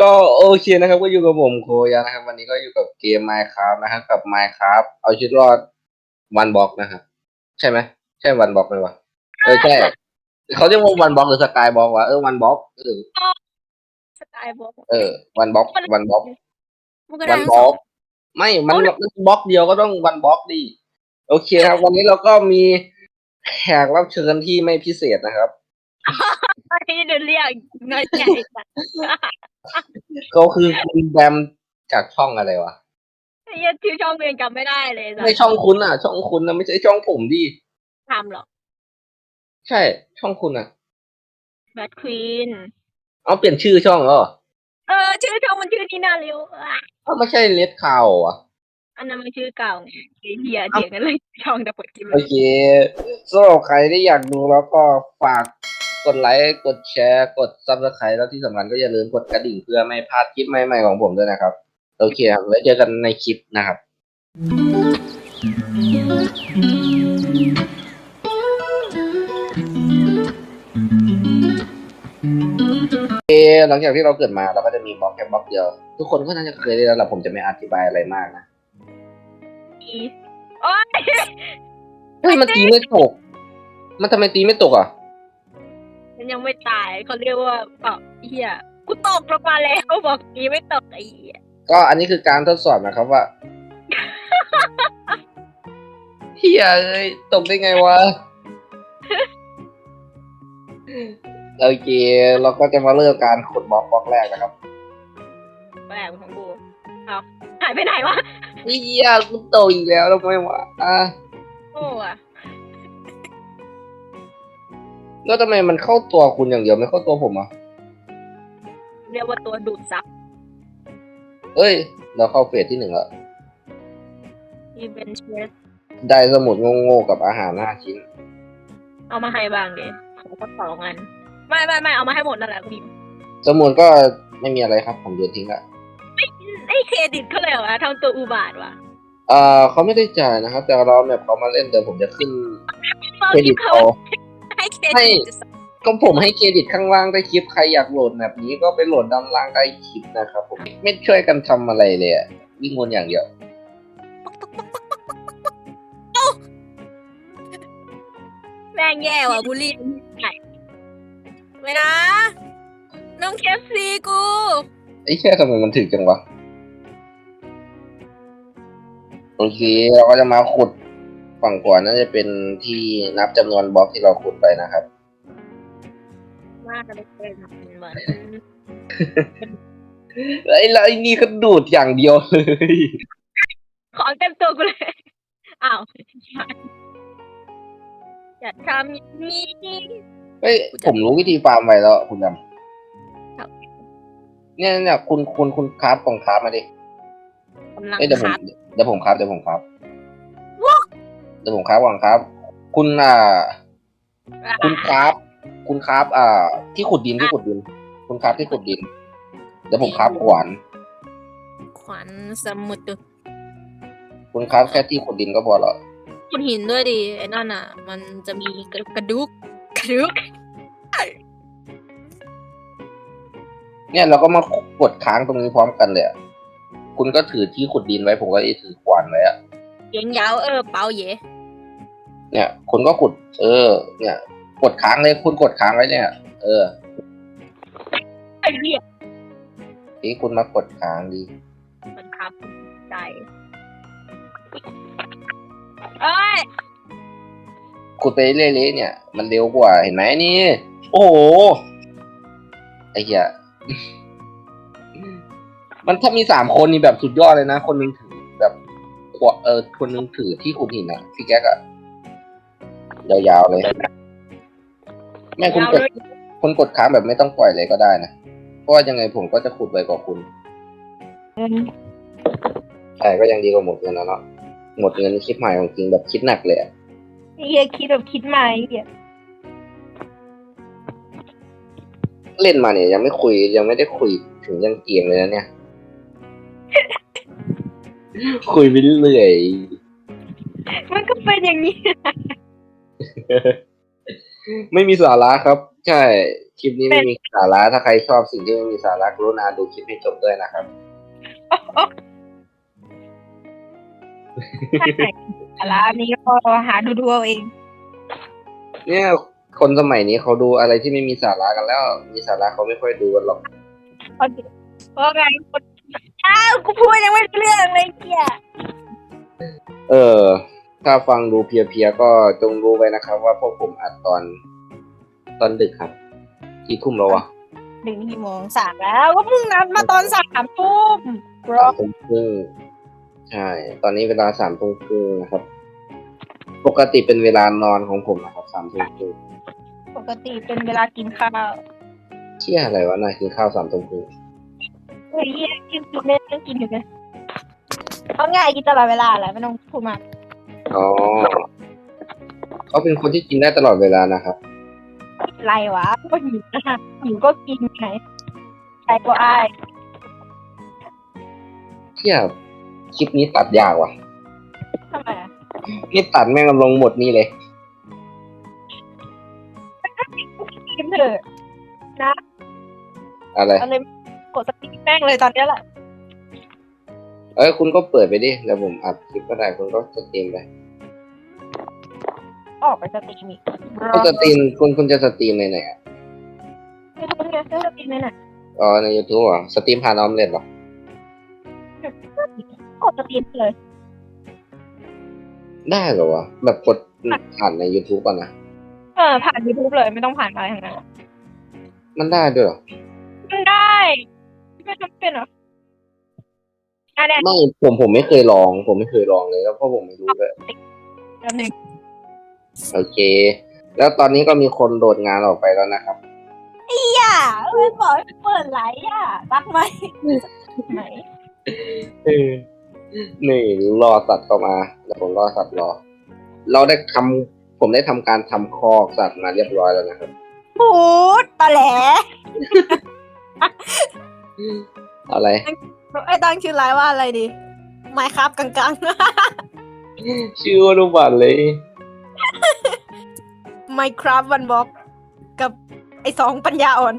ก็โอเคนะครับ ก็อยู่กับผมโคยานะครับ วันนี้ก็อยู่กับเกม Minecraft นะครับกับ Minecraft เอาชีวิตรอดวันบ็อกนะครับใช่ไหมใช่วันบ็อกไหมวะเออใช่เขาเรียกว่าวันบ็อกหรือสกายบ็อกวะเออวันบ็อกเออสไตล์บอกเออวันบ็อกวันบ็อกมันก็ได้วันทั้งบ็สออกงไม่มันบล็อกเดียวก็ต้องวันบล็อกดีโอเคครับ วันนี้เราก็มีแขกรับเชิญที่ไม่พิเศษนะครับ ที่เดินเรียกน้อยใจจัดก็คือคุณแบมจากช่องอะไรวะไอ้เหี้ยชื่อช่องเองจำไม่ได้เลยสัไม่ช่องคุณอะ ช่องคุณนะไม่ใช่ช่องผมดิทำหรอกใช่ ช่องคุณอะแบทควีนเอาเปลี่ยนชื่อช่องเหรอเออ ชื่อช่องมันชื่อนี่นาเร็วอะเอาไม่ใช่เลดข่าวอะ อันนั้นมันชื่อเก่าไงไอ้เฮียเถียงกันเลยช่องแต่เปิดกินโอเคสำหรับใครที่อยากดูแล้วก็ฝาก กดไลค์กดแชร์กดซับสไครต์แล้วที่สำคัญก็อย่าลืมกดกระดิ่งเพื่อไม่พลาดคลิปใหม่ๆของผมด้วยนะครับ โอเคครับไว้เจอกันในคลิปนะครับ เอหลังจากที่เราเกิดมาเราก็จะมีบล็อกแค่บล็อกเดียว ทุกคนก็น่าจะเคยได้แล้วแหละผมจะไม่อธิบายอะไรมากนะอีโอ๊ยเฮ้ยมันตีไม่ตก มันทำไมตีไม่ตกอะมัน ยังไม่ตายเขาเรียกว่าเปล่าเฮียกูตกลงมาแล้วบอกอีไม่ตกไอ้เหี้ยก็อันนี้คือการทดสอบนะครับว่าเฮียเอ้ยตกได้ไงวะโอเคเราก็จะมาเริ่มการขุดบล็อกบล็อกแรกนะครับแปลกของกูเอาหายไปไหนวะเฮียกูตกอีกแล้วทำไมวะอะโอ้อะ แล้วทำไมมันเข้าตัวคุณอย่างเดียวไม่เข้าตัวผมอะเรียกว่าตัวดูดซับเอ้ย เราเข้าเฟสที่หนึ่งแล้วอีเวนเชสได้สมุดโง่ๆกับอาหารห้าชิ้น เอามาให้บ้างดิผมก็สองอัน ไม่ไม่ไม่เอามาให้หมดนั่นแหละคุณพิมสมุดก็ไม่มีอะไรครับ ผมโยนทิ้งละไอ้เครดิตเขาเลยเหรอวะทำตัวอุบาทวะเอ่อเขาไม่ได้จ่ายนะครับ แต่เราแบบเขามาเล่นเดี๋ยวผมจะขึ้นเราเครดิที่ตเขาเขาให้เค รให้ดิตก็ผมให้เครดิตข้างล่างใต้คลิปใครอยากโหลดแบบนี้ก็ไปโหลดด้านล่างใต้คลิปนะครับผมไม่ช่วยกันทำอะไรเลยอะวิ่งวนอย่างเดียวแม่งแย่ว่ะบูลลี่ไม่นะ น้องเคฟซีกูไอ้แค่ทำไมมันถึกจังวะ โอเค เราก็จะมาขุด ฝั่งขวาน่าจะเป็นที่นับจำนวนบล็อกที่เราขุดไปนะครับ มากเลยเป็นเหมือนไอ้แล้วไอ้นี่ก็ดูดอย่างเดียวเลย ของเต็มตัวกูเลยอ้าวอย่าทำอย่างนี้เฮ้ยผมรู้วิธีฟาร์มไว้แล้วคุณดำเนี่ยเนี่ยคุณคุณคุณคราฟของคราฟมาดิกำลังเอ้ยเดี๋ยวผมคัดเดี๋ยวผมคราฟเดี๋ยวผมคราฟวอกเดี๋ยวผมคราฟก่อนครับ คุณอ่า คุณคราฟคุณคราฟอ่า ที่ขุดดินที่ขุดดิน คุณคราฟที่ขุดดิน เดี๋ยวผมคราฟขวานขวัญสมุดดูคุณคราฟแค่ที่ขุดดินก็พอแล้วคุณหินด้วยดิไอ้นั่นอะ มันจะมีกระกระดุกกระดุกเนี่ยเราก็มากดค้างตรงนี้พร้อมกันเลยอะคุณก็ถือที่ขุดดินไว้ผมก็ถือขวานไว้อะเยียงยาวเออเปาเย่ เนี่ยคุณก็ขุดเออ เนี่ย กดค้างเลยคุณกดค้างไว้เนี่ย เออไอ้เหี้ยที่คุณมากดค้างดีมันครับใจเอ้ยขุดไปเรื่อยๆเนี่ย มันเร็วกว่าเห็นไหมนี่ โอ้โหไอ้เหี้ยมันถ้ามีสามคนนี่แบบสุดยอดเลยนะ คนหนึงถือแบบขวเออคนหนึงถือที่ขุดหินอะพี่แก๊กอะ ยาวๆเลย แม่คุณกดคุณกดค้างแบบไม่ต้องปล่อยเลยก็ได้นะ เพราะว่ายังไงผมก็จะขุดไวกว่าคุณใช่ก็ยังดีกว่าหมดเงินแล้วเนาะหมดเงินคิดใหม่ของจริงแบบคิดหนักเลยอะไอ้เหี้ยคิดแบบคิดมาไอ้เหี้ยเล่นมาเนี่ยยังไม่คุยยังไม่ได้คุยถึงยังเกียงเลยนะเนี่ย คุยไปเรื่อยมันก็เป็นอย่างนี้ ไม่มีสาระครับ ใช่ คลิปนี้ไม่มีสาระ ถ้าใครชอบสิ่งที่ไม่มีสาระกรุณาดูคลิปให้จบด้วยนะครับถ้าไหนสาระนี้ก็หาดูดูเอาเอง เนี่ยคนสมัยนี้เขาดูอะไรที่ไม่มีสาระกันแล้ว มีสาระเขาไม่ค่อยดูกันหรอกเพราะไงคนอ้าวกูพูดยังไม่รู้เรื่องเลยเกียเออ ถ้าฟังดูเพลียๆก็จงรู้ไว้นะครับ ว่าพวกผมอัดตอนตอนดึกครับกี่ทุ่มแล้ววะหนึ่งกี่โมงสามแล้วก็มึงนัดมาตอนสามทุ่มบรอสามทุ่มครึ่งใช่ ตอนนี้เวลาสามทุ่มครึ่งนะครับ ปกติเป็นเวลานอนของผมนะครับสามทุ่มครึ่งปกติเป็นเวลากินข้าวเชี่ยอะไรวะนายกินข้าวสามทุ่มครึ่งเฮ้ยเหี้ยกินกินเล่นเล่นกินอยู่เลยเอาง่ายกินตลอดเวลาแหละไม่ต้องพูดมาก อ๋อเขาเป็นคนที่กินได้ตลอดเวลานะครับ ไรวะก็หิวนะหิวก็กินไงใครก็อายเที่ยคลิปนี้ตัดยากว่ะทำไมอะนี่ตัดแม่งลงหมดนี่เลย กินเถอะอะไร เอาเลยกดสติ๊กแม่งเลยตอนเนี้ยแหละ เอ้ยคุณก็เปิดไปดิ แล้วผมอัดคลิปก็ได้คุณก็สตรีมไป ออกไปสตรีมอีกคุณสตรีมคุณคุณจะสตรีมในไหนอะไม่รู้ไงก็สตรีมเลยน่ะอ๋อใน YouTube เหรอสตรีมผ่านออมเล็ตเหรอกดสตรีมเลยได้เหรอวะแบบกดผ่านใน YouTube ก่อนนะ เออผ่านยูทูบเลยไม่ต้องผ่านอะไรทั้งนั้นมันได้ด้วยเหรอ มันได้ไม่ทำเป็นเหรออะเนี่ยไม่ผมผมไม่เคยลอง ผมไม่เคยลองเลยแล้วเพราะผมไม่รู้เลยเดี๋ยวหนึ่ง โอเค แล้วตอนนี้ก็มีคนโดดงานออกไปแล้วนะครับอย่าเออบอกให้เปิดไลฟ์อะรักไหมไหนนี่รอสัตว์เข้ามาแล้วผมรอสัตว์รอ เราได้ทำผมได้ทำการทำคอกสัตว์มาเรียบร้อยแล้วนะครับพูดตอแหลอะไร ไอ้ตั้งชื่อไลฟ์ว่าอะไรดีไมครับกลางชื่อว่ารูปบัตรเลย ๆไมครับวันบ็อกกับไอ้สองปัญญาอ่อน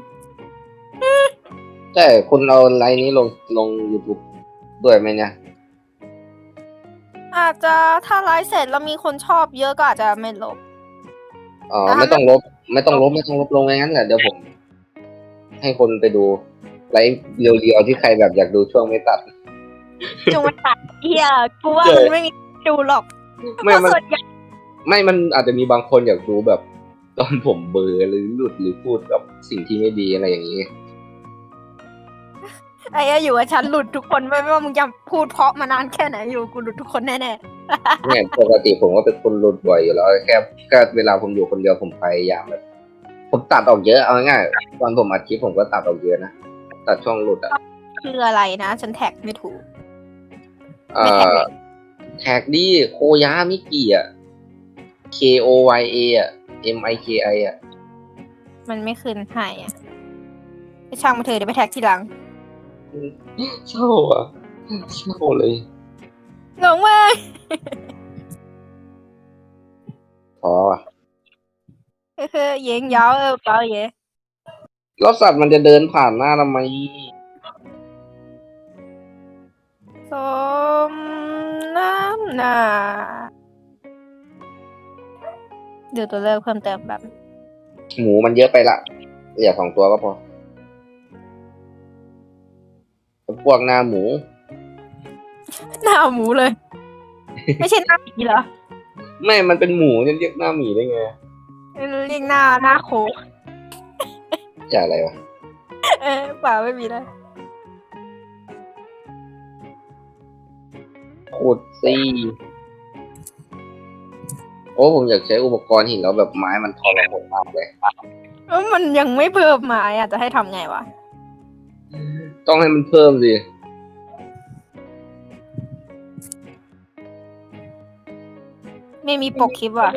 ใช่คุณเอาไลน์นี้ลงลง YouTube ด้วยไหมเนี่ย อาจจะถ้าไลฟ์เสร็จแล้วมีคนชอบเยอะก็อาจจะไม่ลบ อ๋ออ่าไม่ต้องลบ ไม่ต้องลบไม่ต้องลบลงอย่างนั้นแหละเดี๋ยวผม ให้คนไปดูไลฟ์เรียวๆที่ใครแบบอยากดูช่วงไม่ตัดจงมาตัดเฮียกูว่าเจอมันไม่มีดูหรอกไม่เพราะมัน ส่วนใหญ่ ไม่มันอาจจะมีบางคนอยากดูแบบ ตอนผมเบลอหรือหลุดหรือพูดกับสิ่งที่ไม่ดีอะไรอย่างนี้ ไอ้อยู่กับฉันหลุดทุกคนไม่ไม่ว่ามึงจะพูดเพราะมานานแค่ไหนอยู่กูหลุดทุกคนแน่เนี่ยปกติผมก็เป็นคนหลุดบ่อยอยู่แล้ว แค่แค่เวลาผมอยู่คนเดียวผมพยายามแบบผมตัดออกเยอะเอาง่ายๆตอนผมอัดคลิปผมก็ตัดออกเยอะนะตัดช่องหลุดอะๆคืออะไรนะฉันแท็กไม่ถูก เอ่อแท็กดีโคยามิกิอะ K O Y A อะ M I K I อะ มันไม่คืนให้อะไปช่างมาเถอะเดี๋ยวไปแท็กทีหลังเศร้าอะเศร้าเลยหลงมาพออะเฮ้ยเย็งยาวเออเปล่าเย่แล้วสัตว์มันจะเดินผ่านหน้าทำไมสมน้ำหน้า ดูตัวเลือกเพิ่มเติมแบบ หมูมันเยอะไปละเหลือสองตัวก็พอพวกหน้าหมู หน้าหมูเลย ไม่ใช่หน้าหมีเหรอไม่ มันเป็นหมูจะเรียกหน้าหมีได้ไงเรียกหน้าหน้าโคกจะอะไรวะเออเปล่าไม่มีเลยขุดซี่ โอ้ผมอยากใช้อุปกรณ์หินแล้วแบบไม้มันทรหดมากเลยเออมันยังไม่เพิ่มมาอะจะให้ทำไงวะ ต้องให้มันเพิ่มสิไม่มีปกคลิปว่ะ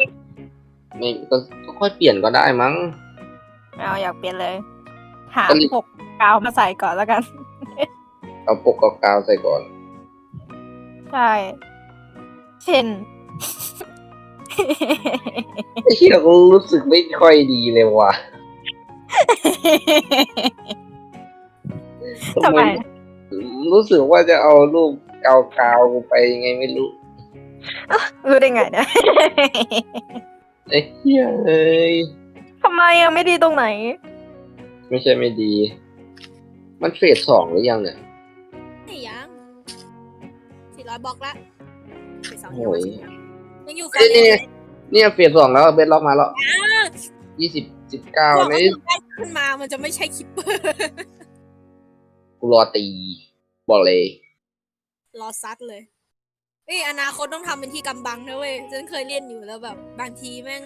ไม่ก็ก็ค่อยเปลี่ยนก็ได้มั้งเอาอยากเปลี่ยนเลย หาก็รีบปกกาวมาใส่ก่อนแล้วกัน เอาปกกาวๆใส่ก่อน ใช่ เช่น ไอ้เหี้ยก็รู้สึกไม่ค่อยดีเลยว่ะทำไม รู้สึกว่าจะเอารูปเกาๆไปยังไงไม่รู้ รู้ได้ไงเนี่ยไอ้เหี้ยเอ้ยทำไมอะไม่ดีตรงไหน ไม่ใช่ไม่ดี มันเฟสสองหรือยังเนี่ยไม่ยังสี่ร้อยบล็อกละเฟสสองโอ้ย ยังอยู่เอ้ยนี่เนี่ยเฟสสองแล้วเบสล็อกมาแล้วยี่สิบสิบเก้าบอกในว่ามันได้ขึ้นมามันจะไม่ใช่คิปเปอร์กูรอตี บอกเลย รอซัดเลยเอ้ยอนาคตต้องทำเป็นที่กำบังนะเว้ยฉันเคยเล่นอยู่แล้วแบบ บางทีแม่ง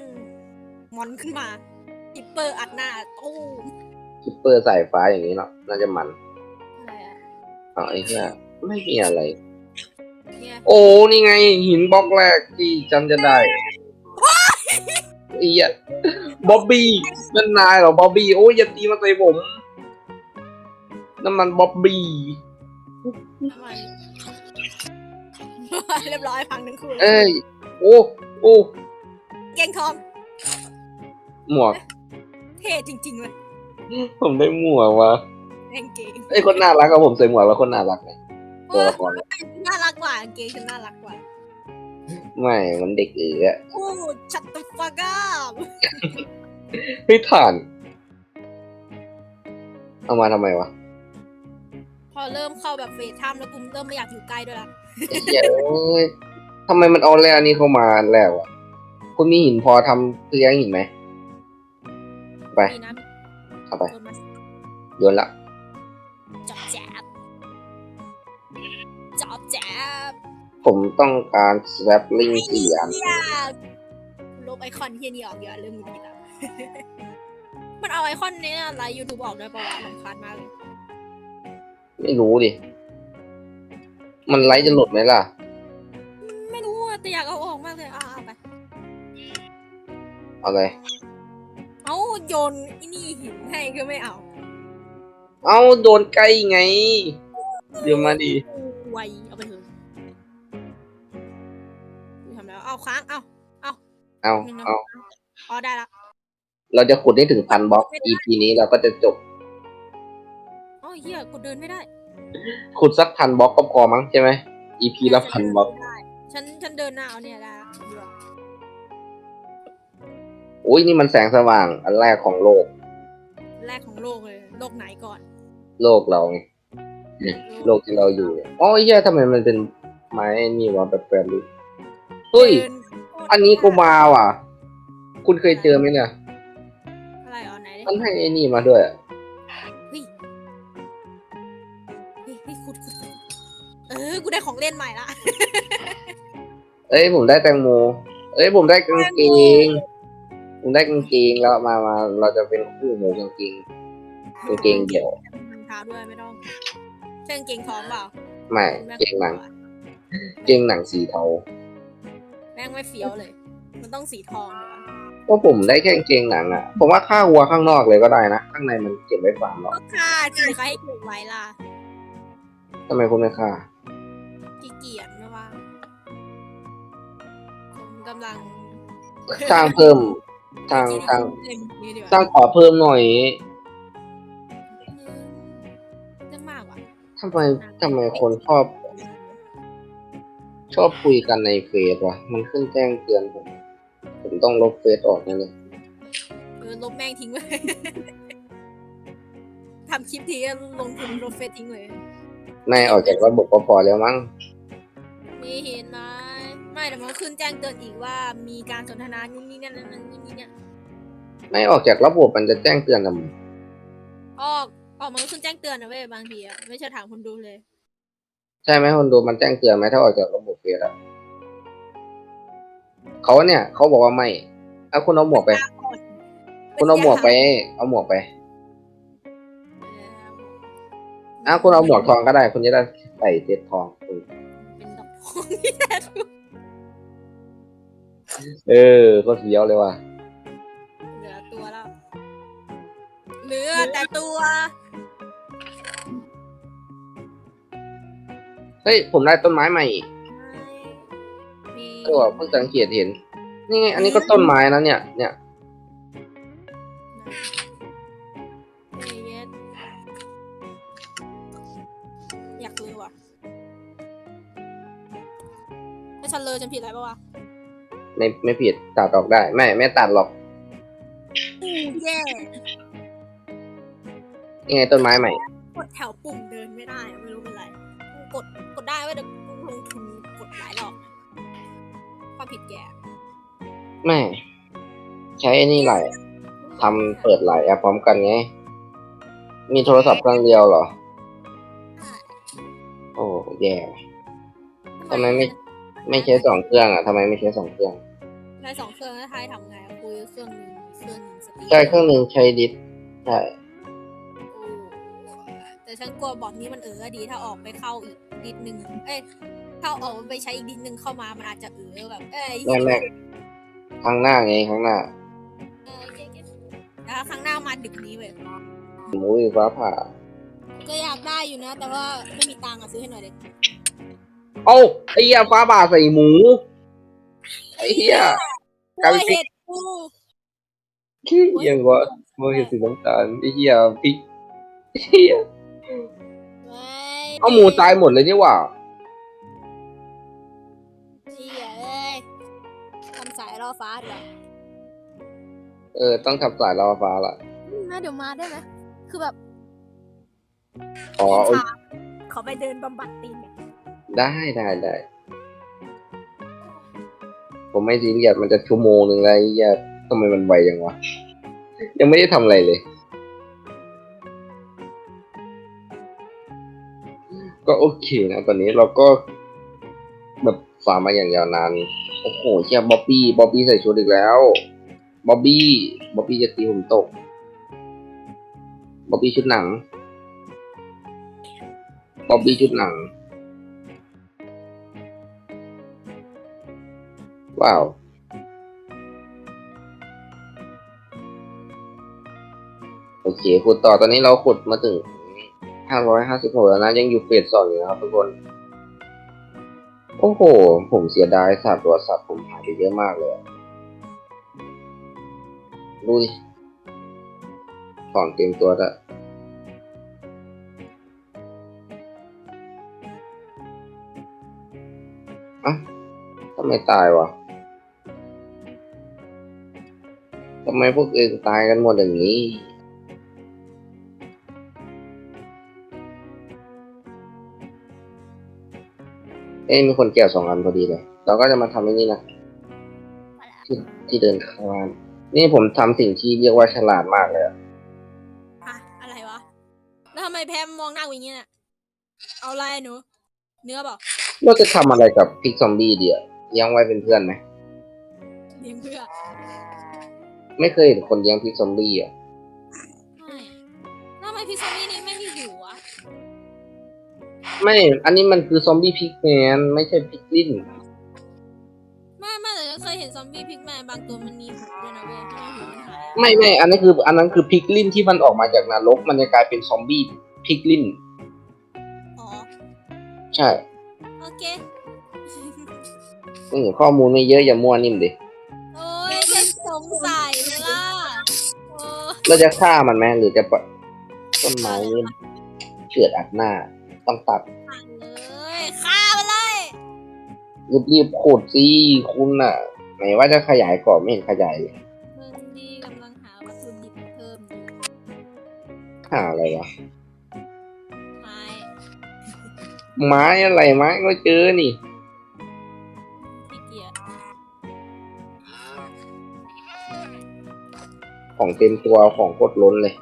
มอนขึ้นมาคิปเปอร์อัดหน้าตู้มคิปเปอร์สายฟ้าอย่างนี้เนาะน่าจะมันอะไรอะอ๋อไอ้เหี้ยไม่มีอะไร เนี่ยโอ้ นี่ไง หินบล็อกแรกที่ฉันจะได้ไอ้เหี้ยบ๊อบบี้นั่นนายเหรอบ๊อบบี้โอ้ยอย่าตีมาใส่ผมนั่นมันบ๊อบบี้ทำไมเรียบร้อยพังทั้งคู่เอ้ยโอ้โอ้เก่งทองหมวกเท่จริงๆเลยผมได้หมวกว่ะเล่นเก่งไอ้ยคนน่ารักกับผมใส่หมวกแล้วคนน่ารักเลย ตัวละครน่ารักกว่าเก่งฉันน่ารักกว่า ไม่มันเด็กเอ๋อะโอ้ชัตตุฟักอัพเฮ้ยถ่าน เอามาทำไมวะพอเริ่มเข้าแบบเฟสถ้ำแล้วกูเริ่มไม่อยากอยู่ใกล้ด้วยละไอ้เหี้ยเอ้ยทำไมมันเอาแร่นี้เข้ามาแล้วอะคุณมีหินพอทำเคลียร์หินไหมไป นี่นะเอาไป โดนมาโยนละจบแจ๊บ ผมต้องการสแวปลิงสี่อันเหี้ยลบไอคอนเฮียนี่ออกเยอะเริ่มมีผิดละมันเอาไอคอนนี้ไลฟ์ยูทูบออกได้ปะวะสำคัญมากเลย ไม่รู้ดิ มันไลฟ์จะหลุดไหมล่ะ ไม่รู้อะแต่อยากเอาออกมากเลยอะเอาไป เอาเลย เอาโยนไอ้นี่หินให้ก็ไม่เอา เอาโดนใกล้ไง เดี๋ยวมาดิไวเอาไปเถอะ เอานึ่งนะเอาอ๋อได้ละเราจะขุดให้ถึงพันบล็อก EP นี้เราก็จะจบอ๋อเฮียกูเดินไม่ได้ ขุดสักพันบล็อกก็พอมั้งใช่ไหม EP ละพันบล็อกได้ฉันฉันเดินหน้าเอาเนี่ยได้ละเดี๋ยวอุ้ยนี่มันแสงสว่างอันแรกของโลก แรกของโลกเลย โลกไหนก่อน โลกเราไงโลกที่เราอยู่เนี่ยอ๋อเหี้ยทำไมมันเป็นไม้นี่วะแบบแปลรูปเฮ้ยดิโคตร อันนี้กูมาว่ะ คุณเคยเจอไหมเนี่ยอะไรอ๋อไหนดิมันให้ไอ้นี่มาด้วยเฮ้ยเฮ้ยเฮ้ยขุดขุดขุดเออ กูได้ของเล่นใหม่ละ เอ้ยผมได้แตงโม เอ้ยผมได้กางเกง ผมได้กางเกงแล้วมามาเราจะเป็นคู่หมูกางเกงกางเกงเดี่ยวมันเท้าด้วยไม่ต้องใช่กางเกงทองเปล่าไม่เกงหนัง เกงหนังสีเทา แม่งไม่เฟี้ยวเลย มันต้องสีทองเลยวะเพราะผมได้แค่กางเกงหนังอะ ผมว่าค่าวัวข้างนอกเลยก็ได้นะ ข้างในมันเก็บไว้ฟาร์มหรอกก็ค่าจีใครให้เก็บไว้ล่ะทำไมคุณไม่ค่าขี้เกียจไม่ว่าผมกำลังสร้างเพิ่มสร้างสร้างเล่นนี้ดีกสร้าว่างขอเพิ่มหน่อยเรื่องมากว่ะทำไมทำไมคนชอบ ชอบคุยกันในเฟซวะมันขึ้นแจ้งเตือนผม ผมต้องลบเฟซออกแน่เลยเออลบแม่งทิ้งไว้ทำคลิปทีก็ลงทุนลบเฟซทิ้งเลยนายออกจากระบบก็พอแล้วมั้งมีเห็นไหมไม่แต่มันก็ขึ้นแจ้งเตือนอีกว่ามีการสนทนานู่นนี่นั่นนั่นนี่นี่เนี่ยนายออกจากระบบมันจะแจ้งเตือนทำไมออกออกมันก็ขึ้นแจ้งเตือนนะเว้ยบางทีอะไม่ใช่ถามคนดูเลย ใช่ไหมคนดูมันแจ้งเตือนไหมถ้าออกจากระบบเฟซอะเขาเนี่ยเขาบอกว่าไม่เอาคุณเอาหมวกไป คุณเอาหมวกไป เอาหมวกไปอ้าวคุณเอาหมวกทองก็ได้ คุณจะได้ใส่เจ็ดทองอืมเป็นดอกทองที่แท้ทรูเออก็เสียวเลยว่ะเหลือตัวแล้วเหลือแต่ตัว เฮ้ย ผมได้ต้นไม้ใหม่ก็เพิ่งสังเกตเห็น นี่ไง อันนี้ก็ต้นไม้นะเนี่ย เนี่ยอยากเลยว่ะแล้ฉันเลยจนผิดอะไรปะวะไม่ไม่ผิดตัดออกได้ ไม่ไม่ตัดหรอก เย่นี่ไงต้นไม้ใหม่ กดแถวปุ่มเดินไม่ได้ กดกดได้เว้ยแต่กูลงทุนกดหลายรอบความผิดแกไม่ ใช้ไอ้นี่หลายทำเปิดหลายแอปพร้อมกันไง มีโทรศัพท์เครื่องเดียวเหรอ โอ้แย่ทำไมไม่ไม่ใช้สองเครื่องอะทำไมไม่ใช้สองเครื่องใช้สองเครื่องแล้วไทยทำไงอะคุยเครื่องหนึงเครื่องหนึงสตรีม ใช่เครื่องหนึ่งใช้ดิสใช่โอ้แต่ ฉันกลัวบอทนี้มันเออดี ถ้าออกไปเข้าอีกดิดหนึ่งเอ้ยถ้าออกไปใช้อีกดิดหนึ่งเข้ามามันอาจจะเออแบบ เอ้ยแม่แม่ข้างหน้าไงข้างหน้าเออเก๊ๆแล้วครั้งหน้ามาดึกนี้เว้ยหมูอีฟ้าผ่า ก็อยากได้อยู่นะ แต่ว่าไม่มีตังค์อะซื้อให้หน่อยเด็กเอ้าไอ้เหี้ยฟ้าผ่าใส่หมูไอ้เหี้ยกลายเป็นพริกเห็ดกูขี้ยังวะโมเห็นสีน้ำตาลไอ้เหี้ยพริกไอ้เหี้ยไม่ เอาหมูตายหมดเลยนี่หว่าเหี้ยเอ้ยทำสายล่อฟ้าดีกว่าเออ ต้องทับสายลาวาฟ้าละนะเดี๋ยวมาได้ไหมคือแบบอ๋อโอ๊ยขอไปเดินบำบัดตีนเนี่ยได้ได้ได้ผมไม่ซีเรียสมันจะชั่วโมงหนึ่งแล้วไอ้เหี้ยทำไมมันไวยังวะ ยังไม่ได้ทำอะไรเลย ก็โอเคนะตอนนี้เราก็แบบฟาร์มมาอย่างยาวนาน โอ้โหเชียบ๊อบบี้บ๊อบบี้ใส่ชุดอีกแล้วบ๊อบบี้บ๊อบบี้จะตีผมตกบ๊อบบี้ชุดหนังบ๊อบบี้ชุดหนัง ว้าวโอเคขุดต่อตอนนี้เราขุดมาถึง ห้าร้อยห้าสิบหกแล้วนะ ยังอยู่เฟสสองอยู่นะครับทุกคน โอ้โห ผมเสียดายสัตว์ตัวสัตว์ผมหายไปเยอะมากเลยดูดิของเต็มตัวละอะทำไมตายวะทำไมพวกเองตายกันหมดอย่างนี้ อ้ยมีคนแก้วสองอันพอดีเลย เราก็จะมาทำไอ้นี่นะที่ที่เดินเข้าบ้านนี่ผมทำสิ่งที่เรียกว่าฉลาดมากเลยอะฮะอะไรวะ แล้วทำไมแพมมองหน้ากูอย่างนี้น่ะ เอาอะไรหนู เนื้อเปล่าเราจะทำอะไรกับพิกซอมบี้เดียเลี้ยงไว้เป็นเพื่อนไหมเลี้ยงเพื่อ ไม่เคยเห็นคนเลี้ยงพิกซอมบี้อะ ไม่ อันนี้มันคือซอมบี้พิกแมนไม่ใช่พิกลินไม่ไม่แต่ฉันเคยเห็นซอมบี้พิกแมนบางตัวมันมีหูด้วยนะเว้ยทำไมหูมันหายอะไม่ไม่ อันนี้คือ อันนั้นคือพิกลินที่มันออกมาจากนรกมันจะกลายเป็นซอมบี้พิกลินอ๋อ ใช่โอเค อืมข้อมูลไม่เยอะอย่ามั่วนิ่มดิโอ้ยฉันสงสัยเลยล่ะโอ้เราจะฆ่ามันไหมหรือจะปล่อยต้นไม้นี่เฉือดอัดหน้าต้องตัด รีบรีบๆขุดสิคุณน่ะ ไหนว่าจะขยายก่อนไม่เห็นขยายเลยมึงดีกำลังหาวัตถุดิบเพิ่มอยู่หาอะไรวะไม้ไม้อะไรไม้ก็เจอนี่ขี้เกียจของเต็มตัวของโคตรล้นเลย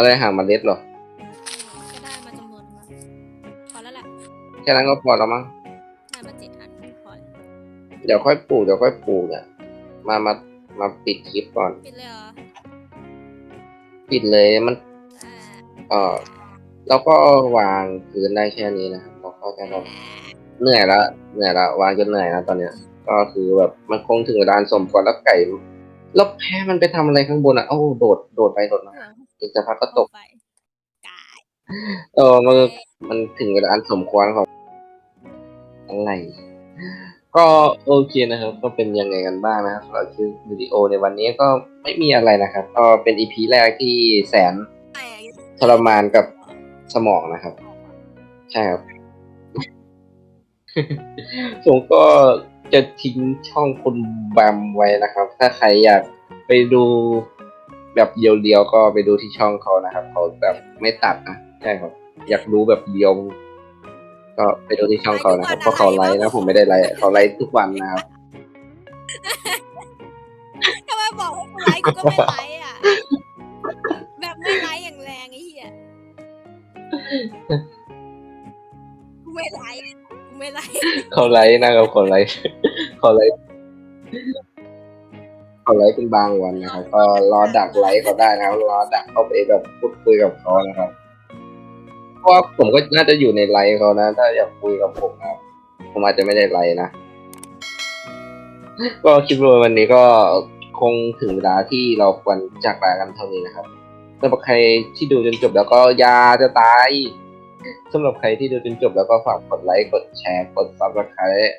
อะไรหาเมาเล็ดเหรอ ก็ได้มาจำนวนมาพอแล้วแหละแค่นั้นก็พอแล้วมั้ง ได้มาเจ็ดอันพอเดี๋ยวค่อยปลูกเดี๋ยวค่อยปลูกเนี่ย มา มา มาปิดคลิปก่อน ปิดเลยเหรอปิดเลยมัน อ่าเออแล้วก็วางพื้นได้แค่นี้นะครับเราก็จะแบบเหนื่อยละเหนื่อยละวางจนเหนื่อยนะตอนเนี้ย ก็คือแบบมันคงถึงเวลาสมควรแล้วไก่แล้วแพ้มันไปทำอะไรข้างบนอะโอ้าโดดโดดไปโดดมา หัว อีกสักพักก็ตกไปกายเออมันมันถึงเวลาอันสมควรของอะไร ก็โอเคนะครับ ก็เป็นยังไงกันบ้างนะครับสำหรับคลิปวิดีโอในวันนี้ก็ไม่มีอะไรนะครับ ก็เป็นอีพีแรกที่แสนไอ้ทรมานกับสมองนะครับ ใช่ครับผมก็จะทิ้งช่องคุณแบมไว้นะครับ ถ้าใครอยากไปดู แบบเดียวๆก็ไปดูที่ช่องเขานะครับเขาแบบไม่ตัดนะใช่ครับ อยากรู้แบบเดียว ก็ไปดูที่ช่องเขานะครับเพราะเขาไลฟ์นะผมไม่ได้ไลฟ์เขาไลฟ์ทุกวันนะครับทำไมบอกว่ากูไลค์กูก็ไม่ไลค์อะแบบไม่ไลค์อย่างแรงไอ้เหี้ยกูไม่ไลค์กูไม่ไลค์เขาไลฟ์นะครับเขาไลฟ์เขาไลฟ์ เขาไลฟ์เป็นบางวันนะครับ ก็รอดักไลฟ์เขาได้นะครับรอดักเข้าไปแบบพูดคุยกับเขานะครับเพราะว่าผมก็น่าจะอยู่ในไลฟ์เขานะ ถ้าอยากคุยกับผมนะครับผมอาจจะไม่ได้ไลฟ์นะ ก็คลิปวิดีโอวันนี้ก็คงถึงเวลาที่เราควรจากลากันเท่านี้นะครับสำหรับใครที่ดูจนจบแล้วก็อยาจะตายสำหรับใครที่ดูจนจบแล้วก็ฝากกดไลค์ กดแชร์ กดซับสไครต์